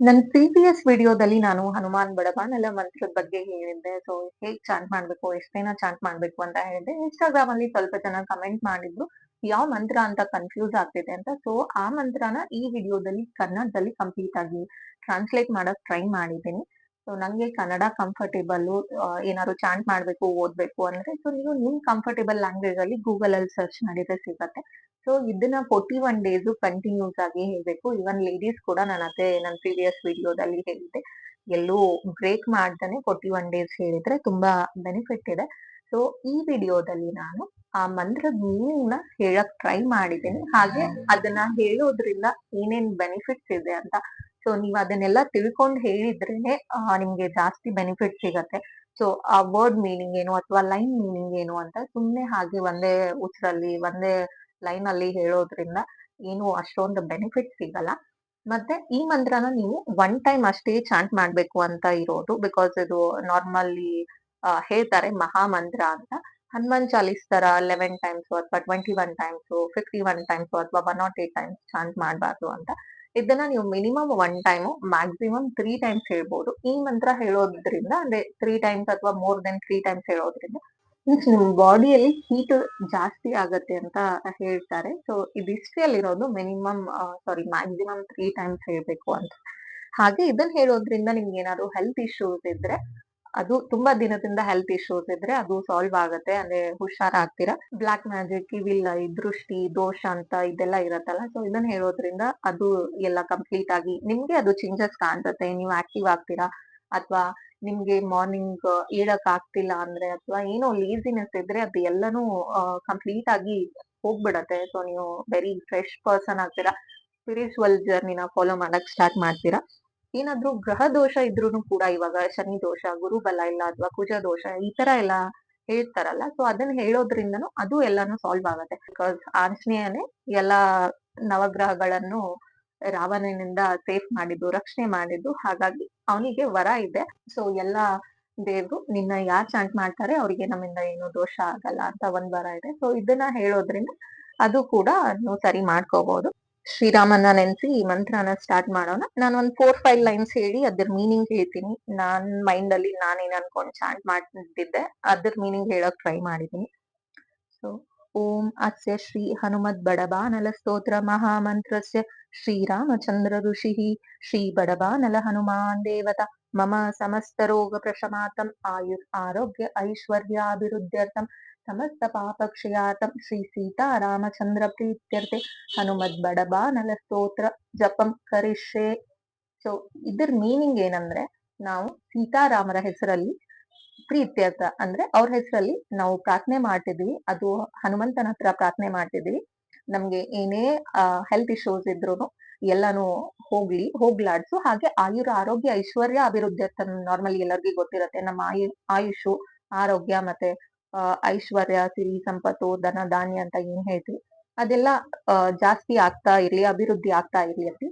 ನನ್ನ ಪ್ರೀವಿಯಸ್ ವಿಡಿಯೋದಲ್ಲಿ ನಾನು ಹನುಮಾನ್ ಬಡಬಾನಲ ಮಂತ್ರದ ಬಗ್ಗೆ ಹೇಳಿದ್ದೆ. ಸೊ ಹೇಗ್ ಚಾಂಟ್ ಮಾಡ್ಬೇಕು, ಎಷ್ಟೇನ ಚಾಂಟ್ ಮಾಡ್ಬೇಕು ಅಂತ ಹೇಳಿದ್ದೆ. ಇನ್‌ಸ್ಟಾಗ್ರಾಮ್ ಅಲ್ಲಿ ಸ್ವಲ್ಪ ಜನ ಕಮೆಂಟ್ ಮಾಡಿದ್ರು. ಯಾವ ಮಂತ್ರ ಅಂತ ಕನ್ಫ್ಯೂಸ್ ಆಗ್ತಿದೆ ಅಂತ. ಸೊ ಆ ಮಂತ್ರನ ಈ ವಿಡಿಯೋದಲ್ಲಿ ಕನ್ನಡದಲ್ಲಿ ಕಂಪ್ಲೀಟ್ ಆಗಿ ಟ್ರಾನ್ಸ್ಲೇಟ್ ಮಾಡಕ್ ಟ್ರೈ ಮಾಡಿದ್ದೀನಿ. ಸೊ ನಂಗೆ ಕನ್ನಡ ಕಂಫರ್ಟೇಬಲ್ ಏನಾದ್ರು ಚಾಂಟ್ ಮಾಡ್ಬೇಕು, ಓದ್ಬೇಕು ಅಂದ್ರೆ ಸೊ ನೀವು ನಿಮ್ ಕಂಫರ್ಟೇಬಲ್ ಲ್ಯಾಂಗ್ವೇಜ್ ಅಲ್ಲಿ ಗೂಗಲ್ ಅಲ್ಲಿ ಸರ್ಚ್ ಮಾಡಿದ್ರೆ ಸಿಗತ್ತೆ. ಸೊ ಇದನ್ನ ಫೋರ್ಟಿ ಒನ್ ಡೇಸ್ ಕಂಟಿನ್ಯೂಸ್ ಆಗಿ ಹೇಳ್ಬೇಕು. ಇವನ್ ಲೇಡೀಸ್ ಕೂಡ ನಾನು ಅದೇ ನನ್ನ ಪ್ರೀವಿಯಸ್ ವಿಡಿಯೋದಲ್ಲಿ ಹೇಳಿದ್ದೆ. ಎಲ್ಲೂ ಬ್ರೇಕ್ ಮಾಡ್ತಾನೆ ಫೋರ್ಟಿ ಒನ್ ಡೇಸ್ ಹೇಳಿದ್ರೆ ತುಂಬಾ ಬೆನಿಫಿಟ್ ಇದೆ. ಸೊ ಈ ವಿಡಿಯೋದಲ್ಲಿ ನಾನು ಆ ಮಂತ್ರದ ನ ಹೇಳಕ್ ಟ್ರೈ ಮಾಡಿದ್ದೀನಿ. ಹಾಗೆ ಅದನ್ನ ಹೇಳೋದ್ರಿಂದ ಏನೇನ್ ಬೆನಿಫಿಟ್ಸ್ ಇದೆ ಅಂತ. ಸೊ ನೀವ್ ಅದನ್ನೆಲ್ಲ ತಿಳ್ಕೊಂಡು ಹೇಳಿದ್ರೇನೆ ನಿಮ್ಗೆ ಜಾಸ್ತಿ ಬೆನಿಫಿಟ್ ಸಿಗತ್ತೆ. ಸೊ ಆ ವರ್ಡ್ ಮೀನಿಂಗ್ ಏನು ಅಥವಾ ಲೈನ್ ಮೀನಿಂಗ್ ಏನು ಅಂತ ಸುಮ್ನೆ ಹಾಗೆ ಒಂದೇ ಉಸಿರಲ್ಲಿ ಒಂದೇ ಲೈನ್ ಅಲ್ಲಿ ಹೇಳೋದ್ರಿಂದ ಏನು ಅಷ್ಟೊಂದು ಬೆನಿಫಿಟ್ ಸಿಗಲ್ಲ. ಮತ್ತೆ ಈ ಮಂತ್ರನ ನೀವು ಒನ್ ಟೈಮ್ ಅಷ್ಟೇ ಚಾಂಟ್ ಮಾಡ್ಬೇಕು ಅಂತ ಇರೋದು. ಬಿಕಾಸ್ ಇದು ನಾರ್ಮಲಿ ಹೇಳ್ತಾರೆ ಹೇಳ್ತಾರೆ ಮಹಾಮಂತ್ರ ಅಂತ. ಹನುಮಾನ್ ಚಾಲೀಸ್ ತರ 11 ಟೈಮ್ಸ್ ಅಥವಾ 21 ಟೈಮ್ಸು, 51 ಟೈಮ್ಸು ಅಥವಾ 108 ಟೈಮ್ಸ್ ಚಾಂಟ್ ಮಾಡಬಾರ್ದು ಅಂತ. ಇದನ್ನ ನೀವು minimum one time maximum three times ಹೇಳ್ಬೋದು. ಈ ಮಂತ್ರ ಹೇಳೋದ್ರಿಂದ ಅಂದ್ರೆ ತ್ರೀ ಟೈಮ್ಸ್ ಅಥವಾ ಮೋರ್ ದೆನ್ ತ್ರೀ ಟೈಮ್ಸ್ ಹೇಳೋದ್ರಿಂದ ಮೀನ್ಸ್ ನಿಮ್ ಬಾಡಿಯಲ್ಲಿ ಹೀಟ್ ಜಾಸ್ತಿ ಆಗತ್ತೆ ಅಂತ ಹೇಳ್ತಾರೆ. ಸೊ ಇದು ಹಿಸ್ಟ್ರಿಯಲ್ಲಿರೋದು ಮಿನಿಮಮ್ ಸಾರಿ ಮ್ಯಾಕ್ಸಿಮಮ್ ತ್ರೀ ಟೈಮ್ಸ್ ಹೇಳ್ಬೇಕು ಅಂತ. ಹಾಗೆ ಇದನ್ನ ಹೇಳೋದ್ರಿಂದ ನಿಮ್ಗೆ ಏನಾದ್ರು ಹೆಲ್ತ್ ಇಶ್ಯೂಸ್ ಇದ್ರೆ ಅದು ತುಂಬಾ ದಿನದಿಂದ ಹೆಲ್ತ್ ಇಶ್ಯೂಸ್ ಇದ್ರೆ ಅದು ಸಾಲ್ವ್ ಆಗುತ್ತೆ ಅಂದ್ರೆ ಹುಷಾರಾಗ್ತೀರಾ. ಬ್ಲಾಕ್ ಮ್ಯಾಜಿಕ್, ಇವಿಲ್ಲ ದೃಷ್ಟಿ, ದೋಷ ಅಂತ ಇದೆಲ್ಲ ಇರತ್ತಲ್ಲ. ಸೊ ಇದನ್ನ ಹೇಳೋದ್ರಿಂದ ಅದು ಎಲ್ಲ ಕಂಪ್ಲೀಟ್ ಆಗಿ ನಿಮ್ಗೆ ಅದು ಚೇಂಜಸ್ ಕಾಣ್ಸತ್ತೆ. ನೀವು ಆಕ್ಟಿವ್ ಆಗ್ತೀರಾ. ಅಥವಾ ನಿಮ್ಗೆ ಮಾರ್ನಿಂಗ್ ಏಳಕ್ ಆಗ್ತಿಲ್ಲ ಅಂದ್ರೆ ಅಥವಾ ಏನೋ ಲೇಸಿನೆಸ್ ಇದ್ರೆ ಅದು ಎಲ್ಲಾನು ಕಂಪ್ಲೀಟ್ ಆಗಿ ಹೋಗ್ಬಿಡತ್ತೆ. ಸೊ ನೀವು ವೆರಿ ಫ್ರೆಶ್ ಪರ್ಸನ್ ಆಗ್ತೀರಾ. ಸ್ಪಿರಿಚುವಲ್ ಜರ್ನಿನ ಫಾಲೋ ಮಾಡಕ್ ಸ್ಟಾರ್ಟ್ ಮಾಡ್ತೀರಾ. ಏನಾದ್ರೂ ಗ್ರಹ ದೋಷ ಇದ್ರೂನು ಕೂಡ ಇವಾಗ ಶನಿ ದೋಷ, ಗುರು ಬಲ ಇಲ್ಲ ಅಥವಾ ಕುಜ ದೋಷ ಈ ತರ ಎಲ್ಲ ಹೇಳ್ತಾರಲ್ಲ. ಸೊ ಅದನ್ನ ಹೇಳೋದ್ರಿಂದನೂ ಅದು ಎಲ್ಲಾನು ಸಾಲ್ವ್ ಆಗತ್ತೆ. ಬಿಕಾಸ್ ಆಂಜನೇಯನೇ ಎಲ್ಲಾ ನವಗ್ರಹಗಳನ್ನು ರಾವಣನಿಂದ ಸೇಫ್ ಮಾಡಿದ್ದು, ರಕ್ಷಣೆ ಮಾಡಿದ್ದು. ಹಾಗಾಗಿ ಅವನಿಗೆ ವರ ಇದೆ. ಸೊ ಎಲ್ಲ ದೇವ್ರು ನಿನ್ನ ಯಾರ್ ಚಾಂಟ್ ಮಾಡ್ತಾರೆ ಅವ್ರಿಗೆ ನಮ್ಮಿಂದ ಏನು ದೋಷ ಆಗಲ್ಲ ಅಂತ ಒಂದ್ ವರ ಇದೆ. ಸೊ ಇದನ್ನ ಹೇಳೋದ್ರಿಂದ ಅದು ಕೂಡ ನೀವು ಸರಿ ಮಾಡ್ಕೋಬಹುದು. ಶ್ರೀರಾಮನ ನೆನ್ಸಿ ಈ ಮಂತ್ರನ ಸ್ಟಾರ್ಟ್ ಮಾಡೋಣ. ನಾನು ಒಂದ್ ಫೋರ್ ಫೈವ್ ಲೈನ್ಸ್ ಹೇಳಿ ಅದ್ರ ಮೀನಿಂಗ್ ಹೇಳ್ತೀನಿ. ನಾನ್ ಮೈಂಡ್ ಅಲ್ಲಿ ನಾನೇನ್ ಅನ್ಕೊಂಡು ಚಾಂಟ್ ಮಾಡ್ತಿದ್ದೆ ಅದ್ರ ಮೀನಿಂಗ್ ಹೇಳಕ್ ಟ್ರೈ ಮಾಡಿದೀನಿ ಸೊ ಓಂ ಅಸ್ಯ ಶ್ರೀ ಹನುಮದ್ ಬಡಬಾನಲ ಸ್ತೋತ್ರ ಮಹಾಮಂತ್ರಸ್ಯ ಶ್ರೀರಾಮಚಂದ್ರ ಋಷಿ ಶ್ರೀ ಬಡಬಾನಲ ಹನುಮಾನ್ ದೇವತಾ ಮಮ ಸಮಸ್ತ ರೋಗ ಪ್ರಶಮಾತಂ ಆಯುರ್ ಆರೋಗ್ಯ ಐಶ್ವರ್ಯಾಭಿವೃದ್ಧ್ಯರ್ಥಂ ಸಮಸ್ತ ಪಾಪಕ್ಷಯಾತಂ ಶ್ರೀ ಸೀತಾರಾಮಚಂದ್ರ ಪ್ರೀತ್ಯರ್ಥೆ ಹನುಮದ್ ಬಡಬಾನಲ ಸ್ತೋತ್ರ ಜಪಂ ಕರಿಷ್ಯೆ. ಸೊ ಇದ್ರ ಮೀನಿಂಗ್ ಏನಂದ್ರೆ, ನಾವು ಸೀತಾರಾಮರ ಹೆಸರಲ್ಲಿ ಪ್ರೀತ್ಯರ್ಥ ಅಂದ್ರೆ ಅವ್ರ ಹೆಸರಲ್ಲಿ ನಾವು ಪ್ರಾರ್ಥನೆ ಮಾಡ್ತಿದ್ವಿ ಅದು ಹನುಮಂತನ ಹತ್ರ ಪ್ರಾರ್ಥನೆ ಮಾಡ್ತಿದ್ವಿ ನಮ್ಗೆ ಏನೇ ಹೆಲ್ತ್ ಇಶ್ಯೂಸ್ ಇದ್ರೂನು ಎಲ್ಲಾನು ಹೋಗ್ಲಿ, ಹೋಗ್ಲಾಡ್ಸು. ಹಾಗೆ ಆಯುರ ಆರೋಗ್ಯ ಐಶ್ವರ್ಯ ಅಭಿವೃದ್ಧ್ಯರ್ಥ ನಾರ್ಮಲಿ ಎಲ್ಲರಿಗೂ ಗೊತ್ತಿರತ್ತೆ. ನಮ್ಮ ಆಯು ಆಯುಷು, ಆರೋಗ್ಯ ಮತ್ತೆ ಐಶ್ವರ್ಯ, ಸಿರಿ ಸಂಪತ್ತು, ಧನ ಧಾನ್ಯ ಅಂತ ಏನ್ ಹೇಳ್ತೀವಿ ಅದೆಲ್ಲ ಜಾಸ್ತಿ ಆಗ್ತಾ ಇರ್ಲಿ, ಅಭಿವೃದ್ಧಿ ಆಗ್ತಾ ಇರ್ಲಿ ಅಂತಿ.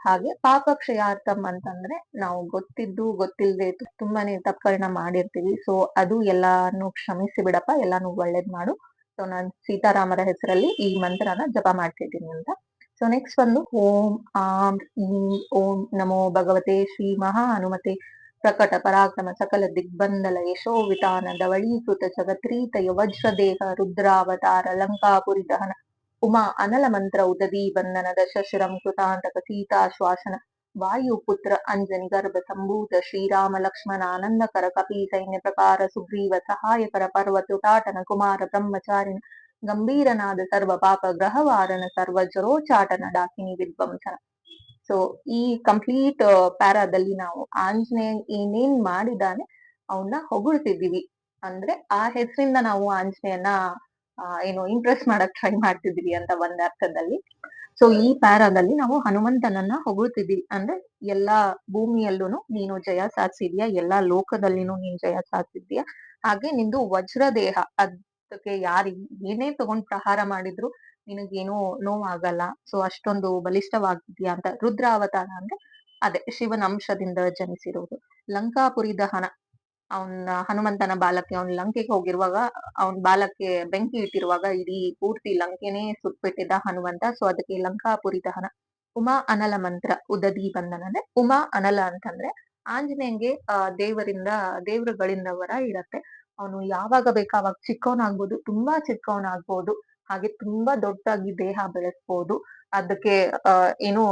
ಹಾಗೆ ಪಾಪಕ್ಷಯಾರ್ಥಂ ಅಂತಂದ್ರೆ ನಾವು ಗೊತ್ತಿದ್ದು ಗೊತ್ತಿಲ್ಲದೆ ತುಂಬಾನೇ ತಪ್ಪುಗಳನ್ನ ಮಾಡಿರ್ತೀವಿ. ಸೊ ಅದು ಎಲ್ಲಾನು ಕ್ಷಮಿಸಿ ಬಿಡಪ್ಪ, ಎಲ್ಲಾನು ಒಳ್ಳೇದ್ ಮಾಡು. ಸೊ ನಾನ್ ಸೀತಾರಾಮರ ಹೆಸರಲ್ಲಿ ಈ ಮಂತ್ರನ ಜಪ ಮಾಡ್ತಿದ್ದೀನಿ ಅಂತ. ಸೊ ನೆಕ್ಸ್ಟ್ ಬಂದು ಓಂ ಆಂ ಈ ಓಂ ನಮೋ ಭಗವತೆ ಶ್ರೀ ಮಹಾ ಹನುಮತೆ ಪ್ರಕಟ ಪರಾಕ್ರಮ ಸಕಲ ದಿಗ್ಬಂಧಲ ಯಶೋವಿತಾನ ಧವಳೀಕೃತ ಜಗತ್ರೀತಯ ವಜ್ರದೇಹ ರುದ್ರಾವತಾರ ಲಂಕಾಪುರಿ ದಹನ ಉಮಾ ಅನಲ ಮಂತ್ರ ಉದಧಿ ಬಂಧನದ ದಶಶಿರಂ ಕೃತಾಂತಕ ಸೀತಾಶ್ವಾಸನ ವಾಯುಪುತ್ರ ಅಂಜನಿ, ಗರ್ಭ, ಸಂಭೂತ, ಶ್ರೀರಾಮ, ಲಕ್ಷ್ಮಣ, ಆನಂದಕರ ಕಪಿ ಸೈನ್ಯ ಪ್ರಕಾರ ಸುಗ್ರೀವ, ಸಹಾಯಕರ ಪರ್ವತುಟಾಟನ ಕುಮಾರ, ಬ್ರಹ್ಮಚಾರಿನ, ಗಂಭೀರನಾದ ಸರ್ವ ಪಾಪ ಗ್ರಹವಾರನ ಸರ್ವ ಜರೋಚಾಟನ ಡಾಕಿನಿ ವಿದ್ವಂಸನ. ಸೊ ಈ ಕಂಪ್ಲೀಟ್ ಪ್ಯಾರಾದಲ್ಲಿ ನಾವು ಆಂಜನೇಯ ಏನೇನ್ ಮಾಡಿದಾನೆ ಅವನ್ನ ಹೊಗಳ್ತಿದ್ದೀವಿ. ಅಂದ್ರೆ ಆ ಹೆಸರಿಂದ ನಾವು ಆಂಜನೇಯನ ಏನು ಇಂಪ್ರೆಸ್ ಮಾಡಕ್ ಟ್ರೈ ಮಾಡ್ತಿದೀವಿ ಅಂತ ಒಂದ್ ಅರ್ಥದಲ್ಲಿ. ಸೊ ಈ ಪ್ಯಾರಾದಲ್ಲಿ ನಾವು ಹನುಮಂತನನ್ನ ಹೊಗಳ್ತಿದ್ವಿ ಅಂದ್ರೆ ಎಲ್ಲಾ ಭೂಮಿಯಲ್ಲೂನು ನೀನು ಜಯ ಸಾಧಿಸಿದ್ಯಾ, ಎಲ್ಲಾ ಲೋಕದಲ್ಲಿನೂ ನೀನ್ ಜಯ ಸಾಧಿಸಿದ್ಯಾ. ಹಾಗೆ ನಿಂದು ವಜ್ರ ದೇಹ ಅದಕ್ಕೆ ಯಾರು ಏನೇ ತಗೊಂಡ್ ಪ್ರಹಾರ ಮಾಡಿದ್ರು ನಿನಗೇನು ನೋವಾಗಲ್ಲ. ಸೊ ಅಷ್ಟೊಂದು ಬಲಿಷ್ಠವಾಗಿದ್ಯಾ ಅಂತ. ರುದ್ರ ಅವತಾರ ಅಂದ್ರೆ ಅದೇ ಶಿವನ ಅಂಶದಿಂದ ಜನಿಸಿರುವುದು ಲಂಕಾಪುರಿ ದಹನ ಅವ್ನ ಹನುಮಂತನ ಬಾಲಕ್ಕೆ ಅವನ್ ಲಂಕೆಗೆ ಹೋಗಿರುವಾಗ, ಅವನ್ ಬಾಲಕ್ಕೆ ಬೆಂಕಿ ಇಟ್ಟಿರುವಾಗ ಇಡೀ ಪೂರ್ತಿ ಲಂಕೆನೇ ಸುಟ್ಬಿಟ್ಟಿದ್ದ ಹನುಮಂತ. ಸೊ ಅದಕ್ಕೆ ಲಂಕಾಪುರಿ ದಹನ. ಉಮಾ ಅನಲ ಮಂತ್ರ ಉದದಿ ಬಂಧನ ಉಮಾ ಅನಲ ಅಂತಂದ್ರೆ ಆಂಜನೇಯಂಗೆ ದೇವರಿಂದ, ದೇವರುಗಳಿಂದ ವರ ಇಡತ್ತೆ ಅವನು ಯಾವಾಗ ಬೇಕಾವಾಗ ಚಿಕ್ಕವನಾಗ್ಬೋದು, ತುಂಬಾ ಚಿಕ್ಕವನಾಗ್ಬೋದು, ಹಾಗೆ ತುಂಬಾ ದೊಡ್ಡಾಗಿ ದೇಹ ಬೆಳೆಸ್ಬೋದು ಅದಕ್ಕೆ ಏನು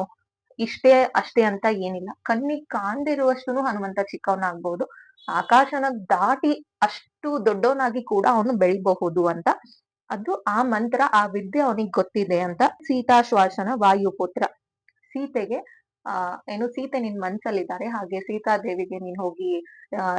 ಇಷ್ಟೇ ಅಷ್ಟೇ ಅಂತ ಏನಿಲ್ಲ ಕಣ್ಣಿಗೆ ಕಾಣ್ದಿರುವಷ್ಟು ಹನುಮಂತ ಚಿಕ್ಕವನಾಗ್ಬೋದು ಆಕಾಶನ ದಾಟಿ ಅಷ್ಟು ದೊಡ್ಡವನಾಗಿ ಕೂಡ ಅವನು ಬೆಳಿಬಹುದು ಅಂತ. ಅದು ಆ ಮಂತ್ರ, ಆ ವಿದ್ಯೆ ಅವನಿಗೆ ಗೊತ್ತಿದೆ ಅಂತ ಸೀತಾಶ್ವಾಸನ ವಾಯುಪುತ್ರ. ಸೀತೆಗೆ, ಆ, ಏನು ಸೀತೆ ನಿನ್ ಮನ್ಸಲ್ಲಿದ್ದಾರೆ, ಹಾಗೆ ಸೀತಾದೇವಿಗೆ ನೀನ್ ಹೋಗಿ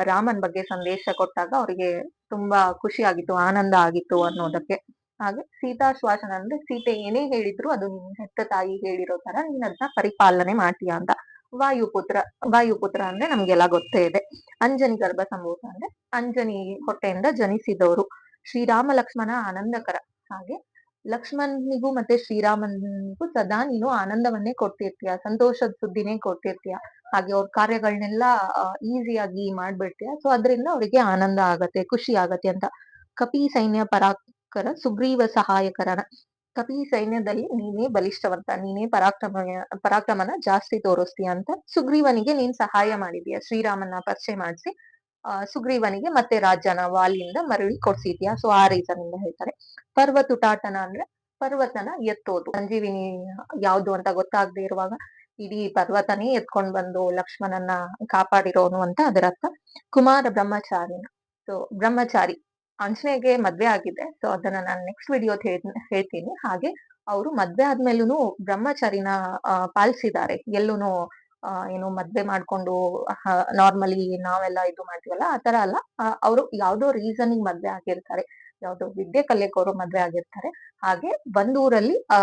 ರಾಮನ್ ಬಗ್ಗೆ ಸಂದೇಶ ಕೊಟ್ಟಾಗ ಅವರಿಗೆ ತುಂಬಾ ಖುಷಿ ಆಗಿತ್ತು ಆನಂದ ಆಗಿತ್ತು ಅನ್ನೋದಕ್ಕೆ. ಹಾಗೆ ಸೀತಾಶ್ವಾಸನ ಅಂದ್ರೆ ಸೀತೆ ಏನೇ ಹೇಳಿದ್ರು ಅದು ನಿನ್ ಹೆತ್ತ ತಾಯಿ ಹೇಳಿರೋ ತರ ನೀನ್ ಅದನ್ನ ಪರಿಪಾಲನೆ ಮಾಡ್ತೀಯ ಅಂತ. ವಾಯುಪುತ್ರ ವಾಯುಪುತ್ರ ಅಂದ್ರೆ ನಮ್ಗೆಲ್ಲ ಗೊತ್ತೇ ಇದೆ. ಅಂಜನಿ ಗರ್ಭ ಸಂಭೂತ ಅಂದ್ರೆ ಅಂಜನಿ ಹೊಟ್ಟೆಯಿಂದ ಜನಿಸಿದವರು. ಶ್ರೀರಾಮ ಲಕ್ಷ್ಮಣ ಆನಂದಕರ ಹಾಗೆ ಲಕ್ಷ್ಮಣನಿಗೂ ಮತ್ತೆ ಶ್ರೀರಾಮನಿಗೂ ಸದಾ ನೀನು ಆನಂದವನ್ನೇ ಕೊಡ್ತಿರ್ತೀಯ, ಸಂತೋಷದ ಸುದ್ದಿನೇ ಕೊಡ್ತಿರ್ತೀಯ. ಹಾಗೆ ಅವ್ರ ಕಾರ್ಯಗಳನ್ನೆಲ್ಲ ಈಸಿಯಾಗಿ ಮಾಡ್ಬಿಡ್ತೀಯ. ಸೊ ಅದರಿಂದ ಅವರಿಗೆ ಆನಂದ ಆಗತ್ತೆ, ಖುಷಿ ಆಗತ್ತೆ ಅಂತ. ಕಪಿ ಸೈನ್ಯ ಪರಾಕರ, ಸುಗ್ರೀವ ಸಹಾಯಕರನ ಕಪಿ ಸೈನ್ಯದಲ್ಲಿ ನೀನೇ ಬಲಿಷ್ಠವಂತ, ನೀನೇ ಪರಾಕ್ರಮ ಪರಾಕ್ರಮನ ಜಾಸ್ತಿ ತೋರಿಸ್ತೀಯ ಅಂತ ಸುಗ್ರೀವನಿಗೆ ನೀನ್ ಸಹಾಯ ಮಾಡಿದೀಯ. ಶ್ರೀರಾಮನ ಪರಿಚಯ ಮಾಡಿಸಿ ಸುಗ್ರೀವನಿಗೆ ಮತ್ತೆ ರಾಜ್ಯನ ವಾಲಿಯಿಂದ ಮರಳಿ ಕೊಡ್ಸಿದ್ಯಾ. ಸೊ ಆ ರೀಸನ್ ಇಂದ ಹೇಳ್ತಾರೆ. ಪರ್ವತುಟಾಟನ ಅಂದ್ರೆ ಪರ್ವತನ ಎತ್ತೋದು. ಸಂಜೀವಿನಿ ಯಾವ್ದು ಅಂತ ಗೊತ್ತಾಗದೆ ಇರುವಾಗ ಇಡೀ ಪರ್ವತನೇ ಎತ್ಕೊಂಡ್ ಬಂದು ಲಕ್ಷ್ಮಣನ ಕಾಪಾಡಿರೋನು ಅಂತ ಅದರ ಅರ್ಥ. ಕುಮಾರ ಬ್ರಹ್ಮಚಾರಿನ. ಸೊ ಬ್ರಹ್ಮಚಾರಿ ಆಂಜನೇಯಗೆ ಮದ್ವೆ ಆಗಿದೆ. ಸೊ ಅದನ್ನ ನಾನು ನೆಕ್ಸ್ಟ್ ವಿಡಿಯೋ ಹೇಳ್ತೀನಿ. ಹಾಗೆ ಅವರು ಮದ್ವೆ ಆದ್ಮೇಲೂ ಬ್ರಹ್ಮಚಾರಿನ ಪಾಲಿಸಿದ್ದಾರೆ. ಎಲ್ಲೂನು ಏನು ಮದ್ವೆ ಮಾಡ್ಕೊಂಡು ನಾರ್ಮಲಿ ನಾವೆಲ್ಲ ಇದು ಮಾಡ್ತೀವಲ್ಲ ಆತರ ಅಲ್ಲ. ಅವರು ಯಾವ್ದೋ ರೀಸನ್ ಮದ್ವೆ ಆಗಿರ್ತಾರೆ. ಯಾವ್ದೋ ವಿದ್ಯೆ ಕಲಿಯಕ್ ಅವರು ಮದ್ವೆ ಆಗಿರ್ತಾರೆ. ಹಾಗೆ ಬಂದೂರಲ್ಲಿ, ಆ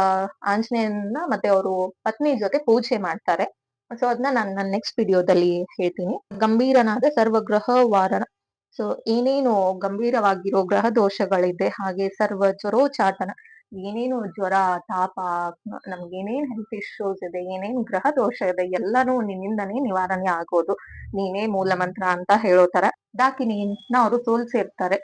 ಆಂಜನೇಯನ ಮತ್ತೆ ಅವರು ಪತ್ನಿ ಜೊತೆ ಪೂಜೆ ಮಾಡ್ತಾರೆ. ಸೊ ಅದನ್ನ ನಾನು ನನ್ನ ನೆಕ್ಸ್ಟ್ ವಿಡಿಯೋದಲ್ಲಿ ಹೇಳ್ತೀನಿ. ಗಂಭೀರನಾದ ಸರ್ವಗ್ರಹ ವಾರಣ ಸೊ ಏನೇನು ಗಂಭೀರವಾಗಿರೋ ಗ್ರಹ ದೋಷಗಳಿದೆ, ಹಾಗೆ ಸರ್ವ ಜ್ವರೋಚಾಟನ ಏನೇನು ಜ್ವರ, ತಾಪ ನಮ್ಗೆ ಏನೇನ್ ಹೆಲ್ತ್ ಇಶ್ಯೂಸ್ ಇದೆ, ಏನೇನ್ ಗ್ರಹ ದೋಷ ಇದೆ, ಎಲ್ಲಾನು ನಿನ್ನಿಂದನೇ ನಿವಾರಣೆ ಆಗೋದು. ನೀನೇ ಮೂಲ ಮಂತ್ರ ಅಂತ ಹೇಳೋ ತರ ಡಾಕಿನಿನ ಅವರು ಸೋಲ್ಸಿರ್ತಾರೆ.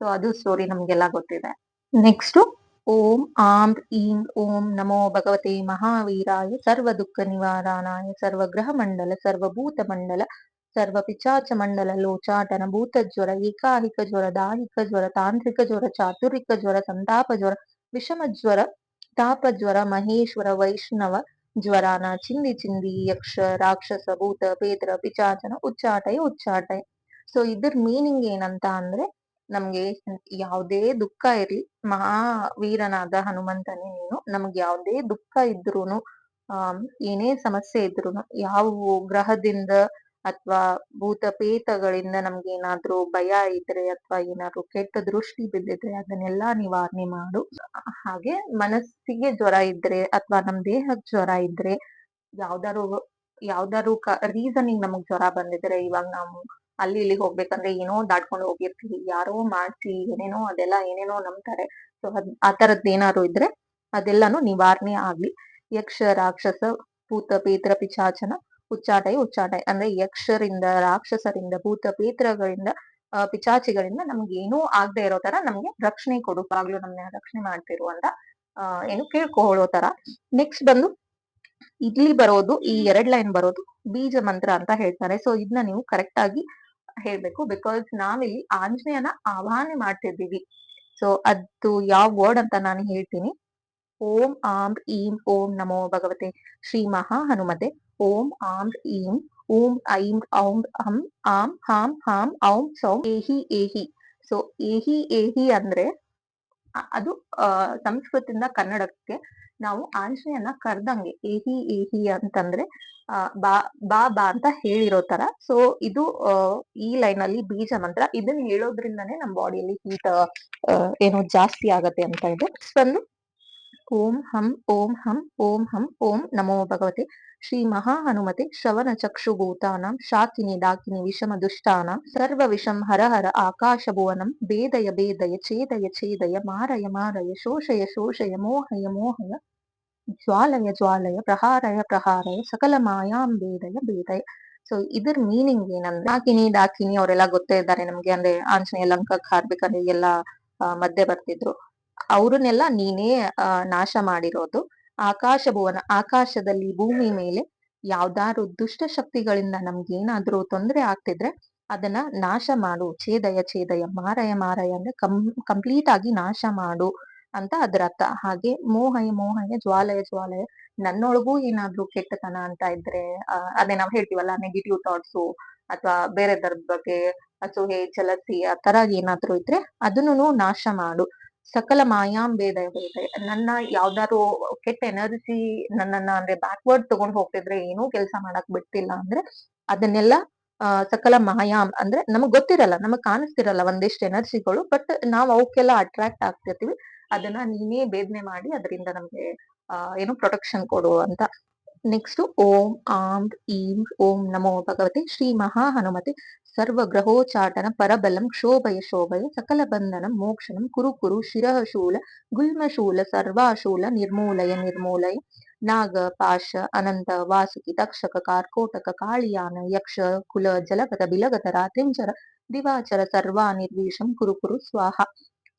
ಸೊ ಅದು ಸ್ಟೋರಿ ನಮ್ಗೆಲ್ಲ ಗೊತ್ತಿದೆ. ನೆಕ್ಸ್ಟ್ ಓಂ ಆಂ ಈಂ ಓಂ ನಮೋ ಭಗವತೆ ಮಹಾವೀರಾಯ, ಸರ್ವ ದುಃಖ ನಿವಾರಣಾಯ ಸರ್ವಗ್ರಹ ಮಂಡಲ ಸರ್ವಭೂತ ಮಂಡಲ ಸರ್ವ ಪಿಚಾಚ ಮಂಡಲ ಲೋಚಾಟನ ಭೂತಜ್ವರ ಏಕಾಹಿಕ ಜ್ವರ, ದಾಹಿಕ ಜ್ವರ, ತಾಂತ್ರಿಕ ಜ್ವರ ಚಾತುರಿಕ ಜ್ವರ, ಸಂತಾಪ ಜ್ವರ, ವಿಷಮ ಜ್ವರ, ತಾಪ ಜ್ವರ, ಮಹೇಶ್ವರ, ವೈಷ್ಣವ ಜ್ವರಾನ ಚಿಂದಿ ಚಿಂದಿ, ಯಕ್ಷ, ರಾಕ್ಷಸ, ಭೂತ, ಪೇತ್ರ, ಪಿಚಾಚನ, ಉಚ್ಚಾಟಯ ಉಚ್ಚಾಟಯ. ಸೊ ಇದ್ರ ಮೀನಿಂಗ್ ಏನಂತ ಅಂದ್ರೆ ನಮ್ಗೆ ಯಾವುದೇ ದುಃಖ ಇರ್ಲಿ, ಮಹಾವೀರನಾದ ಹನುಮಂತನೇ ನೀನು, ನಮ್ಗೆ ಯಾವುದೇ ದುಃಖ ಇದ್ರೂನು ಏನೇ ಸಮಸ್ಯೆ ಇದ್ರೂನು, ಯಾವ ಗ್ರಹದಿಂದ ಅಥವಾ ಭೂತ ಪೇತಗಳಿಂದ ನಮ್ಗೆ ಏನಾದ್ರೂ ಭಯ ಇದ್ರೆ ಅಥವಾ ಏನಾದ್ರು ಕೆಟ್ಟ ದೃಷ್ಟಿ ಬಿದ್ದಿದ್ರೆ ಅದನ್ನೆಲ್ಲಾ ನಿವಾರಣೆ ಮಾಡು. ಹಾಗೆ ಮನಸ್ಸಿಗೆ ಜ್ವರ ಇದ್ರೆ ಅಥವಾ ನಮ್ ದೇಹಕ್ಕೆ ಜ್ವರ ಇದ್ರೆ ಯಾವ್ದಾರು ಯಾವ್ದಾರು ರೀಸನಿಂಗ್ ನಮಗ್ ಜ್ವರ ಬಂದಿದ್ರೆ ಇವಾಗ ನಾವು ಅಲ್ಲಿ ಇಲ್ಲಿ ಹೋಗ್ಬೇಕಂದ್ರೆ ಏನೋ ದಾಟ್ಕೊಂಡು ಹೋಗಿರ್ತೀವಿ. ಯಾರೋ ಮಾಡ್ಸಿ ಏನೇನೋ ಅದೆಲ್ಲ ಏನೇನೋ ನಂಬ್ತಾರೆ. ಸೊ ಅದ್ ಆ ತರದ್ ಏನಾದ್ರು ಇದ್ರೆ ಅದೆಲ್ಲಾನು ನಿವಾರಣೆ ಆಗ್ಲಿ. ಯಕ್ಷ, ರಾಕ್ಷಸ ಭೂತ ಪೇತ್ರ ಪಿಚಾಚನ ಉಚ್ಚಾಟಯ ಉಚ್ಚಾಟೈ. ಅಂದ್ರೆ ಯಕ್ಷರಿಂದ, ರಾಕ್ಷಸರಿಂದ ಭೂತ ಪೇತ್ರಗಳಿಂದ ಪಿಚಾಚಿಗಳಿಂದ ನಮ್ಗೆ ಏನೂ ಆಗದೆ ಇರೋ ತರ ನಮ್ಗೆ ರಕ್ಷಣೆ ಕೊಡು. ಆಗ್ಲೂ ನಮ್ನ ರಕ್ಷಣೆ ಮಾಡ್ತಿರು ಅಂತ ಆ, ಏನು ಕೇಳ್ಕೊಳ್ಳೋ ತರ ನೆಕ್ಸ್ಟ್ ಬಂದು ಇಲ್ಲಿ ಬರೋದು, ಈ ಎರಡ್ ಲೈನ್ ಬರೋದು, ಬೀಜ ಮಂತ್ರ ಅಂತ ಹೇಳ್ತಾರೆ. ಸೊ ಇದನ್ನ ನೀವು ಕರೆಕ್ಟ್ ಆಗಿ ಹೇಳ್ಬೇಕು. ಬಿಕಾಸ್ ನಾವಿಲ್ಲಿ ಆಂಜನೇಯನ ಆವಾಹನೆ ಮಾಡ್ತಿದ್ದೀವಿ. ಸೊ ಅದು ಯಾವ ವರ್ಡ್ ಅಂತ ನಾನು ಹೇಳ್ತೀನಿ. ಓಂ ಆಂ, ಈಂ, ಓಂ ನಮೋ ಭಗವತೆ. ಶ್ರೀ ಮಹಾ ಹನುಮತೆ ಓಂ ಆಂ ಈಂ ಓಂ ಐಂ ಔಂ ಅಂ ಆಂ ಹಾಂ ಹಾಂ ಔಂ ಸೌಂ ಏಹಿ ಏಹಿ ಸೊ ಏಹಿ ಏಹಿ ಅಂದ್ರೆ, ಅದು ಸಂಸ್ಕೃತದಿಂದ ಕನ್ನಡಕ್ಕೆ ನಾವು ಆಂಜನೇಯನ ಕರ್ದಂಗೆ, ಏಹಿ ಏಹಿ ಅಂತಂದ್ರೆ ಬಾ ಬಾ ಬಾ ಅಂತ ಹೇಳಿರೋ ತರ. ಸೊ ಇದು ಈ ಲೈನ್ ಅಲ್ಲಿ ಬೀಜ ಮಂತ್ರ, ಇದನ್ನ ಹೇಳೋದ್ರಿಂದನೇ ನಮ್ಮ ಬಾಡಿಯಲ್ಲಿ ಹೀಟ್ ಏನು ಜಾಸ್ತಿ ಆಗತ್ತೆ ಅಂತ ಇದೆ. ಒಂದು, ಓಂ ಹಂ ಓಂ ಹಂ ಓಂ ಹಂ, ಓಂ ನಮೋ ಭಗವತೆ. ಶ್ರೀ ಮಹಾ ಹನುಮತೆ ಶ್ರವಣ ಚಕ್ಷುಭೂತಾನಾಂ ಶಾಕಿನಿ ಡಾಕಿನಿ ವಿಷಮ ದುಷ್ಟಾನಾಂ ಸರ್ವ ವಿಷಂ ಹರ ಹರ ಆಕಾಶ ಭುವನಂ ಭೇದಯ ಭೇದಯ ಛೇದಯ ಛೇದಯ ಮಾರಯ ಮಾರಯ ಶೋಷಯ ಶೋಷಯ ಮೋಹಯ ಮೋಹಯ ಜ್ವಾಲಯ ಜ್ವಾಲಯ ಪ್ರಹಾರಯ ಪ್ರಹಾರಯ ಸಕಲ ಮಾಯಾಂ ಭೇದಯ ಭೇದಯ ಸೊ ಇದ್ರ ಮೀನಿಂಗ್ ಏನಂದ್ರೆ, ಡಾಕಿನಿ ಡಾಕಿನಿ ಅವರೆಲ್ಲ ಗೊತ್ತೇ ಇದ್ದಾರೆ ನಮ್ಗೆ, ಅಂದ್ರೆ ಆಂಜನೇಯ ಲಂಕ ಹಾರ್ಬೇಕಾದ್ರೆ ಎಲ್ಲ ಮಧ್ಯೆ ಬರ್ತಿದ್ರು. ಅವ್ರನ್ನೆಲ್ಲ ನೀನೇ ನಾಶ ಮಾಡಿರೋದು. ಆಕಾಶ ಭುವನ ಆಕಾಶದಲ್ಲಿ ಭೂಮಿ ಮೇಲೆ ಯಾವ್ದಾದ್ರು ದುಷ್ಟ ಶಕ್ತಿಗಳಿಂದ ನಮ್ಗೇನಾದ್ರೂ ತೊಂದರೆ ಆಗ್ತಿದ್ರೆ ಅದನ್ನ ನಾಶ ಮಾಡು. ಛೇದಯ ಛೇದಯ, ಮಾರಯ ಮಾರಯ ಅಂದ್ರೆ ಕಂ ಕಂಪ್ಲೀಟ್ ಆಗಿ ನಾಶ ಮಾಡು ಅಂತ ಅದ್ರ ಹಾಗೆ ಮೋಹಯ ಮೋಹಯ, ಜ್ವಾಲಯ ಜ್ವಾಲಯ ನನ್ನೊಳಗೂ ಏನಾದ್ರೂ ಕೆಟ್ಟತನ ಅಂತ ಇದ್ರೆ ಅದೇ ನಾವ್ ಹೇಳ್ತೀವಲ್ಲ ನೆಗೆಟಿವ್ ಥಾಟ್ಸು ಅಥವಾ ಬೇರೆ ಬಗ್ಗೆ ಅಸೂಹೆ ಜಲಸಿ ಆ ತರ ಏನಾದ್ರೂ ಇದ್ರೆ ಅದನ್ನು ನಾಶ ಮಾಡು. ಸಕಲ ಮಾಯಾಂ ಭೇದ ಭೇದ. ನನ್ನ ಯಾವ್ದಾದ್ರು ಕೆಟ್ಟ ಎನರ್ಜಿ ನನ್ನನ್ನ ಅಂದ್ರೆ ಬ್ಯಾಕ್ವರ್ಡ್ ತಗೊಂಡ್ ಹೋಗ್ತಿದ್ರೆ ಏನೂ ಕೆಲಸ ಮಾಡಕ್ ಬಿಡ್ತಿಲ್ಲ ಅಂದ್ರೆ ಅದನ್ನೆಲ್ಲ ಸಕಲ ಮಾಯಾಮ್ ಅಂದ್ರೆ ನಮಗ್ ಗೊತ್ತಿರಲ್ಲ, ನಮಗ್ ಕಾಣಿಸ್ತಿರಲ್ಲ ಒಂದಿಷ್ಟು ಎನರ್ಜಿಗಳು, ಬಟ್ ನಾವ್ ಅವಕ್ಕೆಲ್ಲ ಅಟ್ರಾಕ್ಟ್ ಆಗ್ತಿರ್ತೀವಿ. ಅದನ್ನ ನೀನೇ ಭೇದನೆ ಮಾಡಿ ಅದರಿಂದ ನಮ್ಗೆ ಏನು ಪ್ರೊಟೆಕ್ಷನ್ ಕೊಡು ಅಂತ. ನೆಕ್ಸ್ಟ್ ಓಂ ಆಂ ಈಂ ಓಂ ನಮೋ ಭಗವತೆ ಶ್ರೀ ಮಹಾ ಹನುಮತೆ ಸರ್ವ ಗ್ರಹೋಚಾಟನ ಪರಬಲಂ ಶೋಭಯ ಶೋಭಯ ಸಕಲ ಬಂಧನಂ ಮೋಕ್ಷಣಂ ಕುರು ಕುರು ಗುಲ್ಮಶೂಲ ಸರ್ವಾಶೂಲ ನಿರ್ಮೂಲಯ ನಿರ್ಮೂಲಯ ನಾಗ ಪಾಶ ಅನಂತ ವಾಸುಕಿ ತಕ್ಷಕ ಕಾರ್ಕೋಟಕ ಕಾಳಿಯಾನ ಯಕ್ಷ ಕುಲ ಜಲಗತ ಬಿಲಗತ ರಾತ್ರಿಂಚರ ದಿವಾಚರ ಸರ್ವಾ ನಿರ್ವೀಷಂ ಕುರು ಕುರು ಸ್ವಾಹ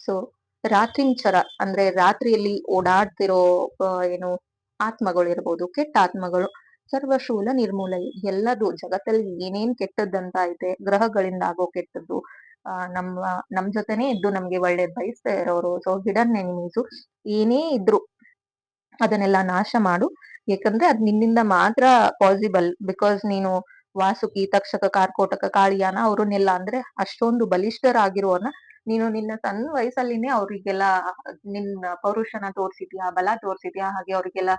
ಸೊ ರಾತ್ರಿಂಚರ ಅಂದ್ರೆ ರಾತ್ರಿಯಲ್ಲಿ ಓಡಾಡ್ತಿರೋ ಏನು ಆತ್ಮಗಳು ಇರ್ಬೋದು, ಕೆಟ್ಟ ಆತ್ಮಗಳು, ಸರ್ವಶೂಲ ನಿರ್ಮೂಲ, ಎಲ್ಲದು ಜಗತ್ತಲ್ಲಿ ಏನೇನ್ ಕೆಟ್ಟದ್ದಂತ ಐತೆ ಗ್ರಹಗಳಿಂದ ಆಗೋ ಕೆಟ್ಟದ್ದು, ಆ, ನಮ್ಮ, ನಮ್ ಜೊತೆನೆ ಇದ್ದು ನಮ್ಗೆ ಒಳ್ಳೆ ಬಯಸ್ತಾ ಇರೋರು ಸೊ ಹಿಡನ್ ಎನಿಮೀಸು ಏನೇ ಇದ್ರು ಅದನ್ನೆಲ್ಲ ನಾಶ ಮಾಡು. ಯಾಕಂದ್ರೆ ಅದ್ ನಿನ್ನಿಂದ ಮಾತ್ರ ಪಾಸಿಬಲ್ ಬಿಕಾಸ್ ನೀನು ವಾಸುಕಿ, ತಕ್ಷಕ, ಕಾರ್ಕೋಟಕ, ಕಾಳಿಯಾನ, ಅವ್ರನ್ನೆಲ್ಲ ಅಂದ್ರೆ ಅಷ್ಟೊಂದು ಬಲಿಷ್ಠರಾಗಿರೋನ ನೀನು ನಿನ್ನ ಸಣ್ಣ ವಯಸ್ಸಲ್ಲಿನೇ ಅವ್ರಿಗೆಲ್ಲ, ನಿನ್ನ ಪೌರುಷನ ತೋರ್ಸಿದ್ಯಾ, ಬಲ ತೋರ್ಸಿದ್ಯಾ, ಹಾಗೆ ಅವ್ರಿಗೆಲ್ಲ,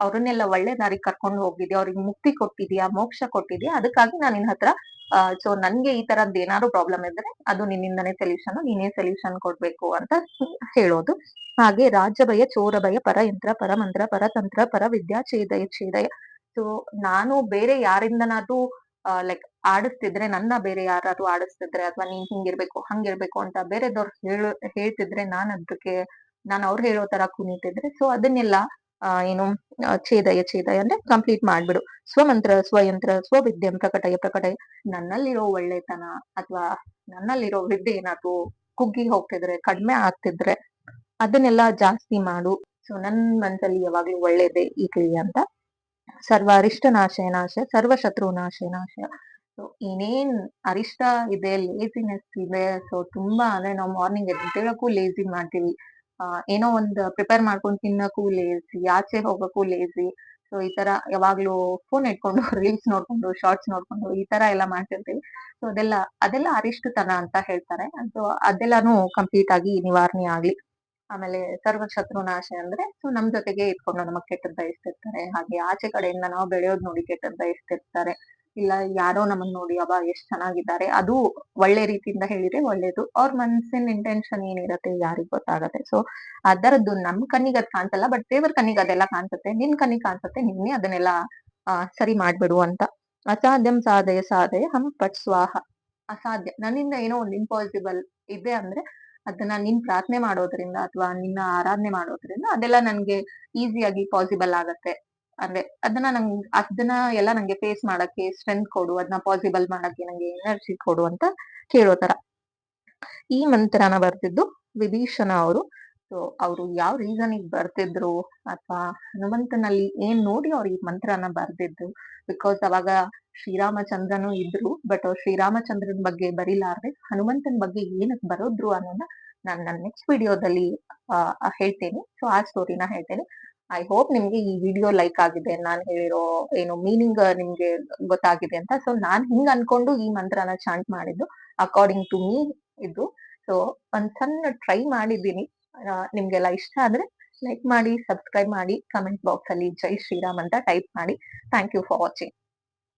ಅವ್ರನ್ನೆಲ್ಲ ಒಳ್ಳೆ ದಾರಿ ಕರ್ಕೊಂಡು ಹೋಗಿದ್ಯಾ, ಅವ್ರಿಗೆ ಮುಕ್ತಿ ಕೊಟ್ಟಿದ್ಯಾ, ಮೋಕ್ಷ ಕೊಟ್ಟಿದ್ಯಾ, ಅದಕ್ಕಾಗಿ ನಾನು ನಿನ್ನ ಹತ್ರ ಸೊ ನನ್ಗೆ ಈ ತರದ್ ಏನಾದ್ರು ಪ್ರಾಬ್ಲಮ್ ಇದ್ರೆ ಅದು ನಿನ್ನಿಂದನೇ ಸೊಲ್ಯೂಷನ್ ನೀನೇ ಸೊಲ್ಯೂಷನ್ ಕೊಡ್ಬೇಕು ಅಂತ ಹೇಳೋದು. ಹಾಗೆ ರಾಜಭಯ, ಚೋರಭಯ ಚೋರ ಭಯ ಪರಯಂತ್ರ, ಪರಮಂತ್ರ, ಪರತಂತ್ರ ಪರ ವಿದ್ಯಾ ಛೇದಯ ಛೇದಯ. ಸೊ ನಾನು ಬೇರೆ ಯಾರಿಂದನಾದ್ರೂ ಲೈಕ್ ಆಡಿಸ್ತಿದ್ರೆ ನನ್ನ ಬೇರೆ ಯಾರಾದ್ರೂ ಆಡಿಸ್ತಿದ್ರೆ ಅಥವಾ ನೀನ್ ಹಿಂಗಿರ್ಬೇಕು, ಹಂಗಿರ್ಬೇಕು ಅಂತ ಬೇರೆದವ್ರು ಹೇಳು, ಹೇಳ್ತಿದ್ರೆ ನಾನ್ ಅದಕ್ಕೆ ನಾನು ಅವ್ರು ಹೇಳೋ ತರ ಕುಣಿತಿದ್ರೆ ಸೊ ಅದನ್ನೆಲ್ಲ ಏನು ಛೇದಯ ಛೇದಯ ಅಂದ್ರೆ ಕಂಪ್ಲೀಟ್ ಮಾಡ್ಬಿಡು. ಸ್ವಮಂತ್ರ, ಸ್ವಯಂತ್ರ, ಸ್ವವಿದ್ಯೆ, ಪ್ರಕಟಯ ಪ್ರಕಟಯ, ನನ್ನಲ್ಲಿರೋ ಒಳ್ಳೆತನ ಅಥವಾ ನನ್ನಲ್ಲಿರೋ ವಿದ್ಯೆ ಏನಾದ್ರು ಕುಗ್ಗಿ ಹೋಗ್ತಿದ್ರೆ, ಕಡಿಮೆ ಆಗ್ತಿದ್ರೆ, ಅದನ್ನೆಲ್ಲ ಜಾಸ್ತಿ ಮಾಡು. ಸೊ ನನ್ ಮನ್ಸಲ್ಲಿ ಯಾವಾಗ್ಲೂ ಒಳ್ಳೇದೇ ಇರ್ಲಿ ಅಂತ ಸರ್ವ ಅರಿಷ್ಟ ನಾಶ ನಾಶ ಸರ್ವ ಶತ್ರು ನಾಶ ನಾಶ ಸೊ ಏನೇನ್ ಅರಿಷ್ಟ ಇದೆ ಲೇಸಿನೆಸ್ ಇದೆ. ಸೊ ತುಂಬಾ ಅಂದ್ರೆ ನಾವು ಮಾರ್ನಿಂಗ್ ಎದ್ದೇಳಕ್ಕೂ ಲೇಸಿ ಮಾಡ್ತೀವಿ. ಏನೋ ಒಂದ್ ಪ್ರಿಪೇರ್ ಮಾಡ್ಕೊಂಡು ತಿನ್ನಕ್ಕೂ ಲೇಸಿ ಆಚೆ ಹೋಗಕ್ಕೂ ಲೇಸಿ ಸೊ ಈ ತರ ಯಾವಾಗ್ಲೂ ಫೋನ್ ಇಟ್ಕೊಂಡು ರೀಲ್ಸ್ ನೋಡ್ಕೊಂಡು ಶಾರ್ಟ್ಸ್ ನೋಡ್ಕೊಂಡು ಈ ತರ ಎಲ್ಲ ಮಾಡ್ತಿರ್ತೀವಿ. ಸೊ ಅದೆಲ್ಲ ಅದೆಲ್ಲ ಅರಿಷ್ಟತನ ಅಂತ ಹೇಳ್ತಾರೆ. ಸೊ ಅದೆಲ್ಲಾನು ಕಂಪ್ಲೀಟ್ ಆಗಿ ನಿವಾರಣೆ ಆಗ್ಲಿ. ಆಮೇಲೆ ಸರ್ವ ಶತ್ರು ನಾಶ ಅಂದ್ರೆ ಸೊ ನಮ್ ಜೊತೆಗೆ ಇಟ್ಕೊಂಡು ನಮಗ್ ಕೆಟ್ಟದ್ ಬಯಸ್ತಿರ್ತಾರೆ. ಹಾಗೆ ಆಚೆ ಕಡೆಯಿಂದ ನಾವು ಬೆಳೆಯೋದ್ ನೋಡಿ ಕೆಟ್ಟದ್ ಬಯಸ್ತಿರ್ತಾರೆ. ಇಲ್ಲ ಯಾರೋ ನಮ್ಮನ್ನ ನೋಡಿ ಅಬ್ಬಾ ಎಷ್ಟ್ ಚೆನ್ನಾಗಿದ್ದಾರೆ. ಅದು ಒಳ್ಳೆ ರೀತಿಯಿಂದ ಹೇಳಿದ್ರೆ ಒಳ್ಳೇದು. ಅವ್ರ ಮನ್ಸಿನ ಇಂಟೆನ್ಷನ್ ಏನಿರತ್ತೆ ಯಾರಿಗ್ ಗೊತ್ತಾಗತ್ತೆ. ಸೊ ಅದರದ್ದು ನಮ್ ಕಣ್ಣಿಗೆ ಅದ್ ಕಾಣ್ಸಲ್ಲ ಬಟ್ ದೇವ್ರ ಕಣ್ಣಿಗೆ ಅದೆಲ್ಲ ಕಾಣ್ಸತ್ತೆ. ನಿನ್ ಕಣ್ಣಿಗೆ ಕಾಣ್ಸತ್ತೆ. ನಿನ್ನೆ ಅದನ್ನೆಲ್ಲ ಸರಿ ಮಾಡ್ಬಿಡು ಅಂತ. ಅಸಾಧ್ಯಂ ಸಾಧಯ ಸಾಧಯ ಹಂ ಪಟ್ ಸ್ವಾಹ. ಅಸಾಧ್ಯ. ನನ್ನಿಂದ ಏನೋ ಒಂದು ಇಂಪಾಸಿಬಲ್ ಇದೆ ಅಂದ್ರೆ ಅದನ್ನ ನಿನ್ ಪ್ರಾರ್ಥನೆ ಮಾಡೋದ್ರಿಂದ ಅಥವಾ ನಿನ್ನ ಆರಾಧನೆ ಮಾಡೋದ್ರಿಂದ ಅದೆಲ್ಲ ನನ್ಗೆ ಈಸಿಯಾಗಿ ಪಾಸಿಬಲ್ ಆಗತ್ತೆ. ಅಂದ್ರೆ ಅದನ್ನ ನಂಗ್, ಅದನ್ನ ಎಲ್ಲ ನಂಗೆ ಫೇಸ್ ಮಾಡಕ್ಕೆ ಸ್ಟ್ರೆಂತ್ ಕೊಡು ಅದನ್ನ ಪಾಸಿಬಲ್ ಮಾಡಕ್ಕೆ ನಂಗೆ ಎನರ್ಜಿ ಕೊಡು ಅಂತ ಕೇಳೋ ತರ ಈ ಮಂತ್ರನ ಬರ್ತಿದ್ದು ವಿಭೀಷಣ ಅವರು. ಸೊ ಅವರು ಯಾವ ರೀಸನ್ ಬರ್ತಿದ್ರು ಅಥವಾ ಹನುಮಂತನಲ್ಲಿ ಏನ್ ನೋಡಿ ಅವ್ರು ಈ ಮಂತ್ರನ ಬರ್ದಿದ್ರು ಬಿಕಾಸ್ ಅವಾಗ ಶ್ರೀರಾಮಚಂದ್ರನು ಇದ್ರು ಬಟ್ ಅವ್ರು ಶ್ರೀರಾಮಚಂದ್ರನ್ ಬಗ್ಗೆ ಬರೀಲಾರ್ದೆ ಹನುಮಂತನ ಬಗ್ಗೆ ಏನಕ್ ಬರೋದ್ರು ಅನ್ನೋದನ್ನ ನಾನು ನನ್ನ ನೆಕ್ಸ್ಟ್ ವಿಡಿಯೋದಲ್ಲಿ ಹೇಳ್ತೇನೆ. ಸೊ ಆ ಸ್ಟೋರಿನ ಹೇಳ್ತೇನೆ. ಐ ಹೋಪ್ ನಿಮ್ಗೆ ಈ ವಿಡಿಯೋ ಲೈಕ್ ಆಗಿದೆ. ನಾನು ಹೇಳಿರೋ ಏನು ಮೀನಿಂಗ್ ನಿಮ್ಗೆ ಗೊತ್ತಾಗಿದೆ ಅಂತ. ಸೊ ನಾನ್ ಹಿಂಗ್ ಅನ್ಕೊಂಡು ಈ ಮಂತ್ರನ ಚಾಂಟ್ ಮಾಡಿದ್ದು ಅಕಾರ್ಡಿಂಗ್ ಟು ಮೀ ಇದು. ಸೊ ಒಂದ್ ಸಣ್ಣ ಟ್ರೈ ಮಾಡಿದ್ದೀನಿ. ನಿಮ್ಗೆಲ್ಲ ಇಷ್ಟ ಆದ್ರೆ ಲೈಕ್ ಮಾಡಿ ಸಬ್ಸ್ಕ್ರೈಬ್ ಮಾಡಿ ಕಮೆಂಟ್ ಬಾಕ್ಸ್ ಅಲ್ಲಿ ಜೈ ಶ್ರೀರಾಮ್ ಅಂತ ಟೈಪ್ ಮಾಡಿ. Thank you for watching